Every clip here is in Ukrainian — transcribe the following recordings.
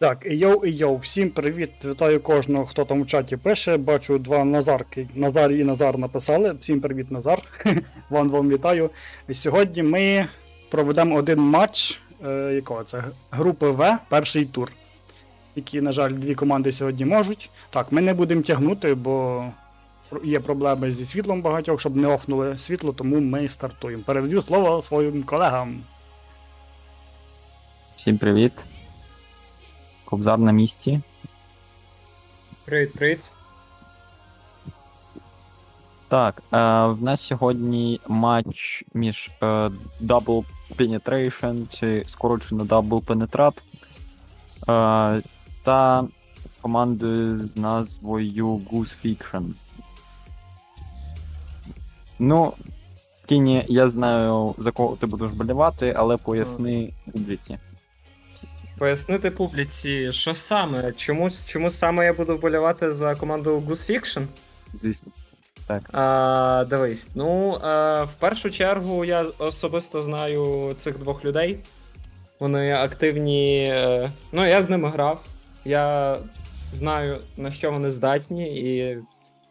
Так, йоу, і йоу, всім привіт. Вітаю кожного, хто там в чаті пише. Бачу два Назарки. Назар і Назар написали. Всім привіт, Назар. Вам вам вітаю. Сьогодні ми проведемо один матч. Е, якого це? Групи В, перший тур. Які, на жаль, дві команди сьогодні можуть. Так, ми не будемо тягнути, бо є проблеми зі світлом багатьох, щоб не офнули світло, тому ми стартуємо. Передаю слово своїм колегам. Всім привіт. Кобзар на місці. Привіт, привіт. Так, е, в нас сьогодні матч між е, Double Penetration чи скорочено Double Penetrat е, та командою з назвою Goose Fiction. Ну, Кіні, я знаю, за кого ти будеш болівати, але поясни публіці. Пояснити публіці, що саме? Чому, чому саме я буду вболівати за команду Goose Fiction? Звісно. А, дивись, ну, а, в першу чергу я особисто знаю цих двох людей. Вони активні. е, Ну, я з ними грав. Я знаю, на що вони здатні, і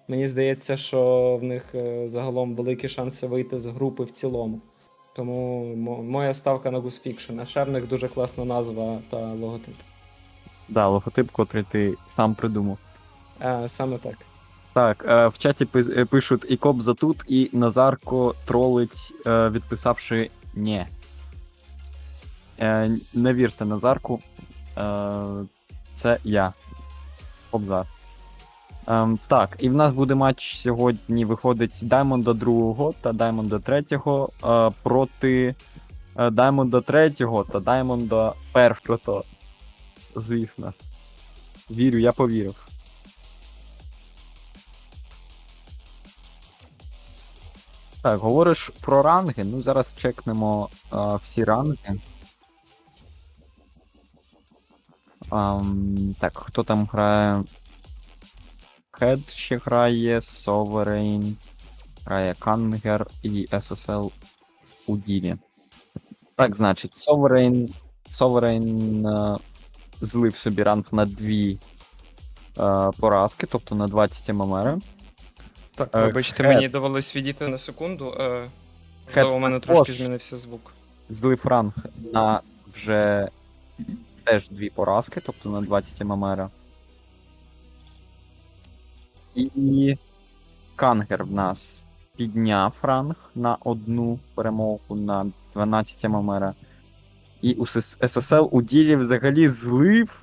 мені здається, що в них е, загалом великі шанси вийти з групи в цілому. Тому моя ставка на Goose Fiction. А ще в них дуже класна назва та логотип. Да, логотип, котрий ти сам придумав. А, саме так. Так, е, в чаті е, пишуть і Кобза тут, і Назарко тролить, е, відписавши «Нє». Е, не вірте Назарку. Е, це я. Кобзар. Ем, так, і в нас буде матч сьогодні. Виходить Даймонда 2 та Даймонда 3 е, проти е, Даймонда 3 та Даймонда 1. Звісно. Вірю, я повірив. Так, говориш про ранги. Ну, зараз чекнемо а, всі ранги. Ам, так, хто там грає? Хед ще грає, Sovereign, грає Кангер і SSL у ділі. Так, значить, Sovereign, Sovereign е, злив собі ранг на дві е, поразки, тобто на 20 ММР. Так, Е, вибачте, Хед. мені довелось відійти на секунду. Е, можливо, у мене трошки також. змінився звук. злив ранг на вже теж дві поразки, тобто на 20 ММР. І Кангер в нас підняв ранг на одну перемогу на 12 ММР. І у СС- у ділі взагалі злив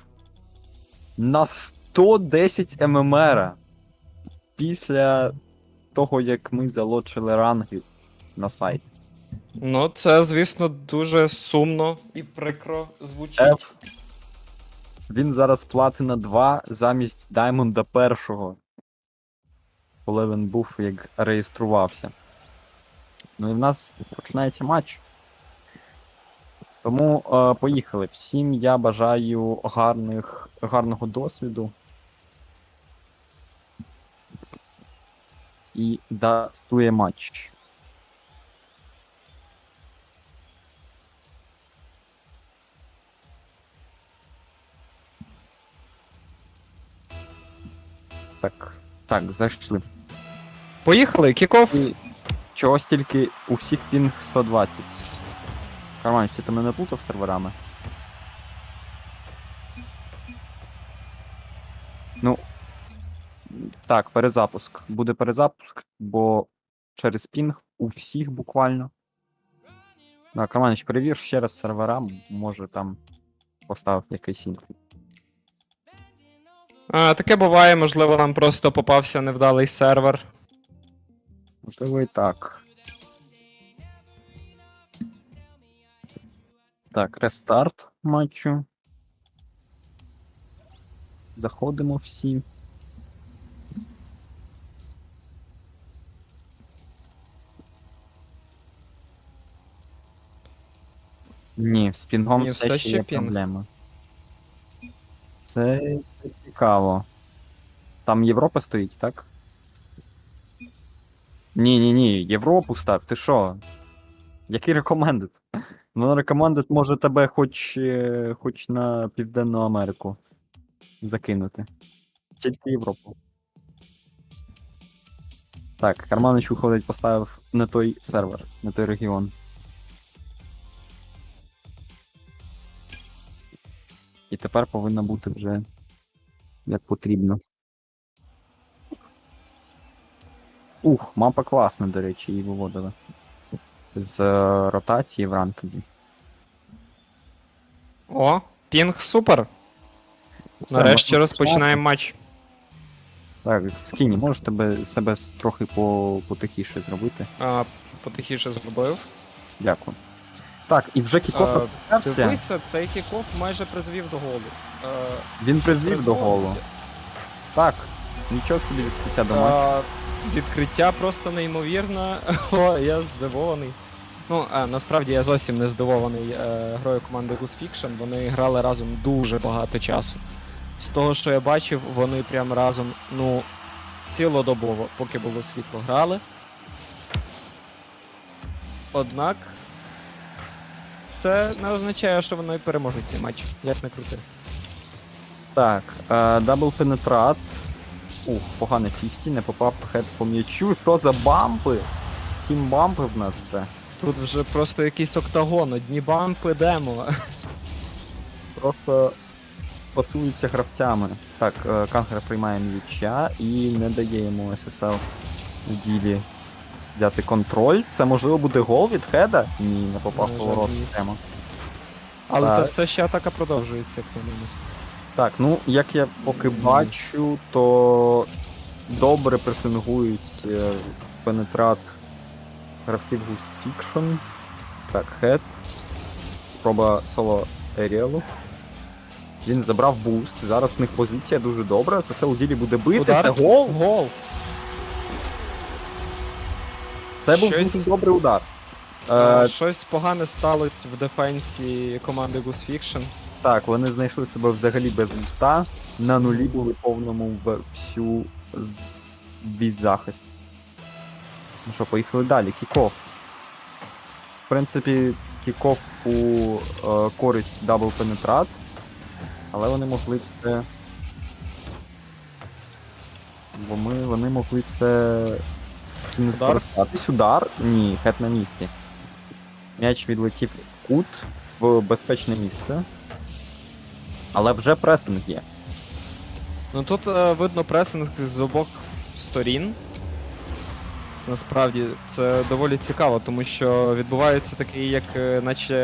на 110 ММР. Після того, як ми залочили ранги на сайт. Ну, це, звісно, дуже сумно і прикро звучить. Е, Він зараз платина 2 замість Даймонда першого. Коли він був як реєструвався. Ну і в нас починається матч. Тому е, поїхали. Всім я бажаю гарних, гарного досвіду. І дастує матч. Так, так, зайшли. Поїхали, кікоф. І чогось тільки у всіх пінг 120. Карманч, ти мене плутав серверами? Ну. Так, перезапуск. Буде перезапуск, бо через пінг у всіх буквально. Так, Карманич, перевір ще раз сервера, може там поставив якийсь інший. А, таке буває, можливо, нам просто попався невдалий сервер. Можливо, і так. Так, рестарт матчу. Заходимо всі. Ні, з пінгом Ні, все, все ще є пінг. проблема. Це, це цікаво. Там Європа стоїть, так? Ні, ні, ні, Європу став, ти що? Який рекомендед? Вона рекомендує може тебе хоч, е, хоч на Південну Америку закинути. Тільки Європу. Так, Карманич виходить, поставив не той сервер, не той регіон. І тепер повинна бути вже як потрібно. Ух, мапа класна, до речі, її виводили. З е, ротації в ранкеді. О, пінг супер. Все, Нарешті можна розпочинаємо матч. Так, Скіні, можеш тебе себе с- трохи по, потихіше зробити? А, потихіше зробив. Дякую. Так, і вже кікоф А, розпочався. Дивися, цей кікоф майже призвів до голу. Е, Він призвів до голу. Так, нічого собі відкриття до матчу. Відкриття просто неймовірне. О, я здивований. Ну, а, насправді я зовсім не здивований е, грою команди Goose Fiction. Вони грали разом дуже багато часу. З того, що я бачив, вони прям разом, ну, цілодобово, поки було світло, грали. Однак. Це не означає, що вони переможуть цей матч, як не крути. Так, е, дабл пенетрат. Ух, погане 50, не попав хед по м'ячу. Що за бампи? Тім бампи в нас вже. Тут вже просто якийсь октагон, одні бампи демо. Просто пасуються гравцями. Так, е, Кангер приймає м'яча і не дає йому SSL у ділі взяти контроль. Це можливо буде гол від хеда? Ні, не попав поворот прямо. Але це все ще атака продовжується, як мене. Так, ну як я поки бачу, то добре пресингують е, пенетрат гравців Goose Fiction. Так, хед. Спроба соло Еріалу. Він забрав буст. Зараз в них позиція дуже добра. У ділі буде бити. Удар. Це гол. Гол! Це був Щось- дуже добрий удар. Е, Е, Щось погане сталося в дефенсі команди Goose Fiction. Так, вони знайшли себе взагалі без буста. На нулі були повному в- всю з- весь захист. Ну що, поїхали далі. Кікоф. В принципі, кікоф у е, користь дабл пенетрат. Але вони могли це. Бо ми, вони могли це. Цим не Удар? скористатись. Удар? Ні, хет на місці. М'яч відлетів в кут в безпечне місце. Але вже пресинг є. Ну тут е, видно пресинг з обох сторін. Насправді це доволі цікаво, тому що відбувається такий, як е, наче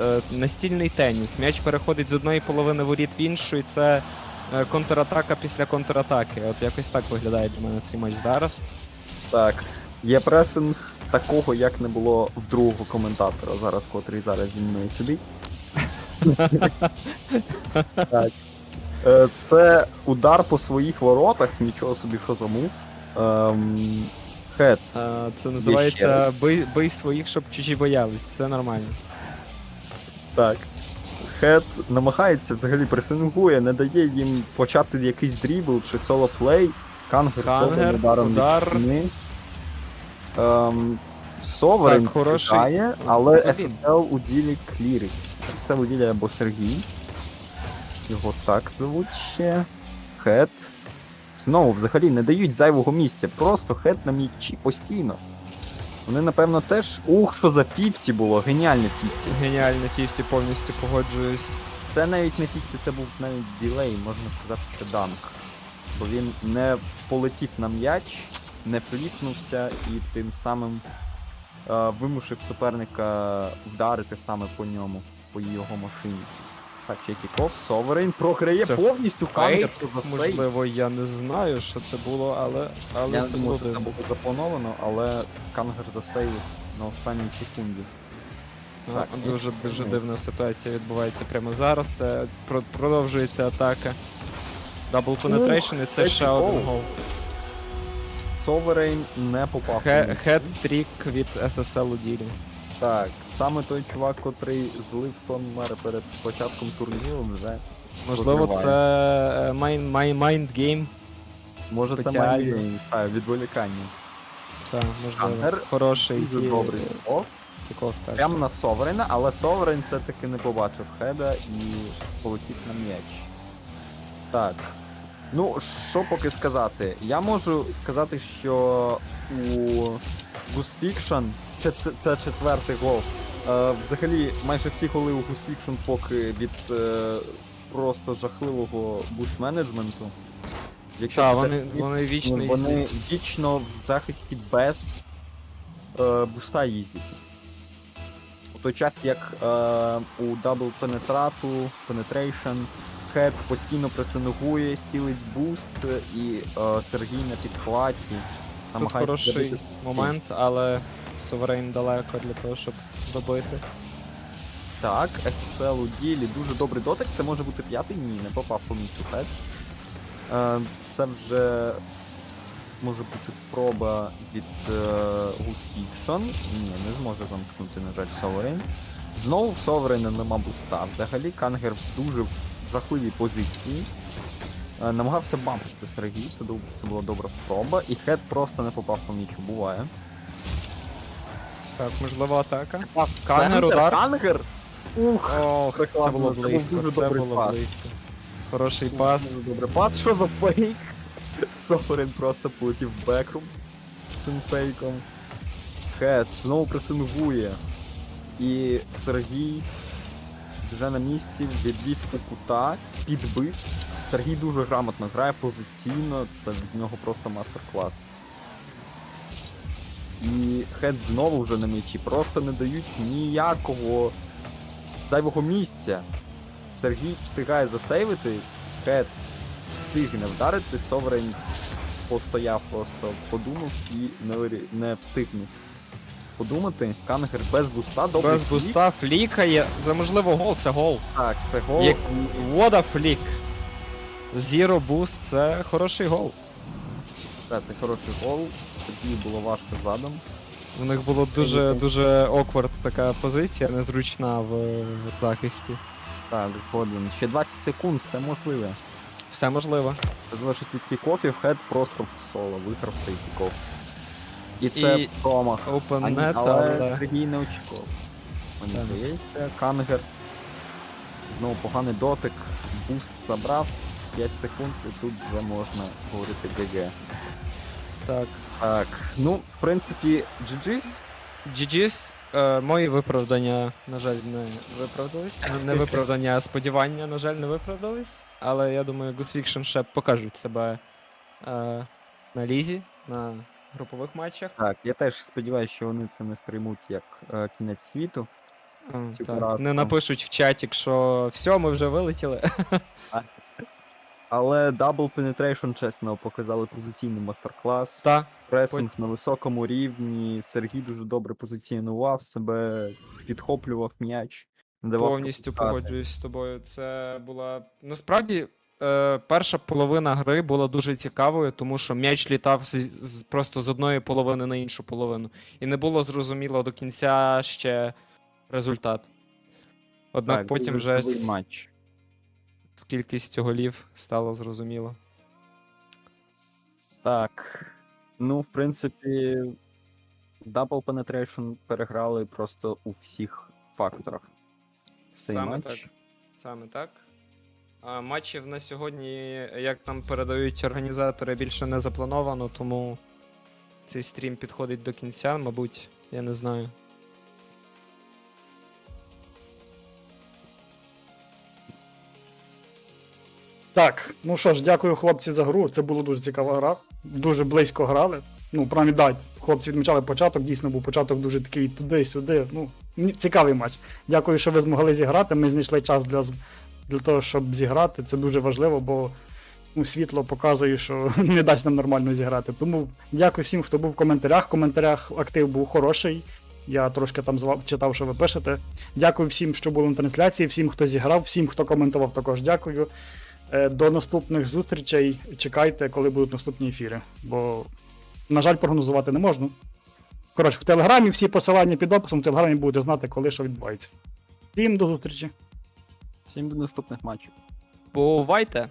е, настільний теніс. М'яч переходить з одної половини воріт в іншу, і це е, контратака після контратаки. От якось так виглядає для мене цей матч зараз. Так. Є пресинг такого, як не було в другого коментатора зараз, котрий зараз зі мною сидить. Так. Е, Це удар по своїх воротах, нічого собі, що за мув. Ем, Хед. Е, Це називається бий, бий своїх, щоб чужі боялись. Все нормально. Так. Хед намагається взагалі пресингує, не дає їм почати якийсь дрібл чи соло-плей. Кангер з Кангер, добрим ударом від удар. Ем, Так, хороший але. SSL у ділі клірить. SSL у ділі або Сергій. Його так звуть ще. Хед. Знову взагалі не дають зайвого місця. Просто хед на м'ячі постійно. Вони, напевно, теж. Ух, що за півті було, геніальне півті. Геніально 50 повністю погоджуюсь. Це навіть не фіксі, це був навіть ділей, можна сказати, що данк. Бо він не полетів на м'яч, не фліпнувся і тим самим е, вимусив суперника вдарити саме по ньому, по його машині. Ще Соверейн програє Це повністю кангер, фейк, що за сейв. Можливо, я не знаю, що це було, але, але Я це думаю, було що це було заплановано, але кангер засейвив на останній секунді. А, Так, Дуже дуже ну. дивна ситуація відбувається прямо зараз. Це продовжується атака. Double penetration, і це ще один гол. Соверейн не попав. Хет-трік від SSL у ділі. Так, саме той чувак, котрий злив стон мера перед початком турніру, вже Можливо, Розриває. це майн- майн- mind game. може це Спеціально. має відволікання. Так, можливо. Камер Хороший. Дуже і- добрий. О, Кіков так. Прямо на Соверена, але Соверен все-таки не побачив хеда і полетів на м'яч. Так. Ну, що поки сказати? Я можу сказати, що у Goose Fiction це, це, це четвертий гол. Е, взагалі, майже всі голи у Goose Fiction поки від е, просто жахливого буст менеджменту. Якщо Та, вони- так вони вічно вони їздять. вічно в захисті без е, буста їздять. У той час, як е, у Double Penetratу, Penetration, Хед постійно пресингує, стілить буст, і е, Сергій на підхваті. Тут намагається хороший забити. момент, але Соверейн далеко для того, щоб добити. Так, SSL у ділі, дуже добрий дотик, це може бути п'ятий, ні, не попав по місцю Хед. Е, це вже може бути спроба від е, Goose Fiction. Ні, не зможе замкнути, на жаль, Sovereign. Знову в Sovereign нема буста. Взагалі Кангер дуже жахливій позиції. Е, намагався бампити Сергій, це, це була добра спроба, і Хед просто не попав по м'ячу, буває. Так, можливо, атака. Пас Кангер, удар. Кангер! Ух! Ох, це було близько, дуже це було пас. близько. Хороший пас. Добре. Пас, що за фейк? Соферин просто полетів в бекрум з цим фейком. Хед знову пресингує. І Сергій вже на місці відвів кута, підбив. Сергій дуже грамотно грає позиційно, це від нього просто мастер-клас. І Хед знову вже на м'ячі, просто не дають ніякого зайвого місця. Сергій встигає засейвити, Хед встигне вдарити, Соверень постояв просто, подумав і не встигнув подумати. Кангер без буста, добре. Без буста флікає. Це можливо гол, це гол. Так, це гол. Як вода флік. Zero буст, це хороший гол. Так, це хороший гол. Тоді було важко задом. У них було дуже дуже оквард така позиція, незручна в захисті. Так, згоден. Ще 20 секунд, все можливе. Все можливо. Це залежить від кікофів, Хед просто в соло виграв цей кікоф. І це І промах. Open Ані- net, але але. Сергій не очікував. Мені Так. здається, Кангер. Знову поганий дотик. Буст забрав. 5 секунд, і тут вже можна говорити ГГ. Так. Так, ну, в принципі, GG's. GG's, е, мої виправдання, на жаль, не виправдались. Ну, Не виправдання, а сподівання, на жаль, не виправдались. Але я думаю, Good Fiction ще покажуть себе е, на лізі, на групових матчах. Так, я теж сподіваюся, що вони це не сприймуть як е, кінець світу. Е, цю так. поразку. Не напишуть в чаті, що все, ми вже вилетіли. Але Double Penetration, чесно, показали позиційний мастер-клас. Та, Пресинг на високому рівні. Сергій дуже добре позиціонував себе, підхоплював м'яч. не давав повністю пропускати. погоджуюсь з тобою. Це була. Насправді, е, перша половина гри була дуже цікавою, тому що м'яч літав з, з- просто з одної половини на іншу половину. І не було зрозуміло до кінця ще результат. Однак Так, потім дуже вже живий з, матч. з кількістю голів стало зрозуміло. Так. Ну, в принципі, Double Penetration переграли просто у всіх факторах. Цей Саме матч. так. Саме так. Матчів на сьогодні, як нам передають організатори, більше не заплановано, тому цей стрім підходить до кінця, мабуть, я не знаю. Так, ну що ж, дякую хлопці за гру. Це була дуже цікава гра. Дуже близько грали. Ну, да, хлопці відмічали початок, дійсно був початок дуже такий туди-сюди. Ну, цікавий матч. Дякую, що ви змогли зіграти. Ми знайшли час для, для того, щоб зіграти. Це дуже важливо, бо ну, світло показує, що не дасть нам нормально зіграти. Тому дякую всім, хто був в коментарях. В коментарях актив був хороший. Я трошки там читав, що ви пишете. Дякую всім, що були на трансляції, всім, хто зіграв, всім, хто коментував, також дякую. Е, До наступних зустрічей. Чекайте, коли будуть наступні ефіри. Бо, на жаль, прогнозувати не можна. Коротше, в телеграмі всі посилання під описом, в телеграмі будете знати, коли що відбувається. Всім до зустрічі. Всім до наступних матчів. Бувайте!